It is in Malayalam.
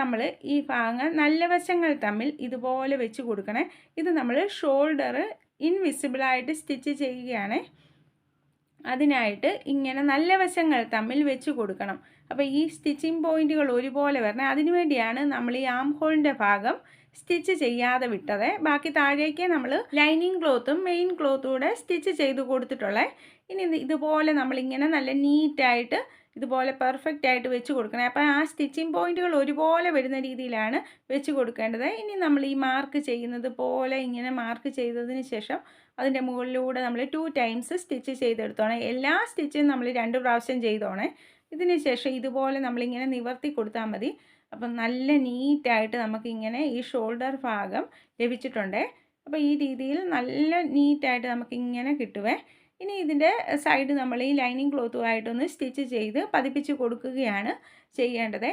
നമ്മൾ ഈ ഭാഗങ്ങൾ നല്ല വശങ്ങൾ തമ്മിൽ ഇതുപോലെ വെച്ച് കൊടുക്കണേ. ഇത് നമ്മൾ ഷോൾഡർ ഇൻവിസിബിളായിട്ട് സ്റ്റിച്ച് ചെയ്യുകയാണ്. അതിനായിട്ട് ഇങ്ങനെ നല്ല വശങ്ങൾ തമ്മിൽ വെച്ച് കൊടുക്കണം. അപ്പോൾ ഈ സ്റ്റിച്ചിങ് പോയിന്റുകൾ ഒരുപോലെ വരണം. അതിനുവേണ്ടിയാണ് നമ്മൾ ഈ ആം ഹോളിന്റെ ഭാഗം സ്റ്റിച്ച് ചെയ്യാതെ വിട്ടത്. ബാക്കി താഴേക്ക് നമ്മൾ ലൈനിങ് ക്ലോത്തും മെയിൻ ക്ലോത്തും കൂടെ സ്റ്റിച്ച് ചെയ്ത് കൊടുത്തിട്ടുള്ളത് ഇനി ഇത് ഇതുപോലെ നമ്മളിങ്ങനെ നല്ല നീറ്റായിട്ട് ഇതുപോലെ പെർഫെക്റ്റ് ആയിട്ട് വെച്ച് കൊടുക്കണം. അപ്പോൾ ആ സ്റ്റിച്ചിങ് പോയിന്റുകൾ ഒരുപോലെ വരുന്ന രീതിയിലാണ് വെച്ച് കൊടുക്കേണ്ടത്. ഇനി നമ്മൾ ഈ മാർക്ക് ചെയ്യുന്നത് പോലെ ഇങ്ങനെ മാർക്ക് ചെയ്തതിന് ശേഷം അതിന്റെ മുകളിലൂടെ നമ്മൾ ടു ടൈംസ് സ്റ്റിച്ച് ചെയ്തെടുത്തോണേ. എല്ലാ സ്റ്റിച്ചും നമ്മൾ രണ്ട് പ്രാവശ്യം ചെയ്തോണേ. ഇതിന് ശേഷം ഇതുപോലെ നമ്മളിങ്ങനെ നിവർത്തി കൊടുത്താൽ മതി. അപ്പം നല്ല നീറ്റായിട്ട് നമുക്കിങ്ങനെ ഈ ഷോൾഡർ ഭാഗം ലഭിച്ചിട്ടുണ്ട്. അപ്പോൾ ഈ രീതിയിൽ നല്ല നീറ്റായിട്ട് നമുക്കിങ്ങനെ കിട്ടുവേ. ഇനി ഇതിന്റെ സൈഡ് നമ്മൾ ഈ ലൈനിങ് ക്ലോത്തുമായിട്ടൊന്ന് സ്റ്റിച്ച് ചെയ്ത് പതിപ്പിച്ച് കൊടുക്കുകയാണ് ചെയ്യേണ്ടത്.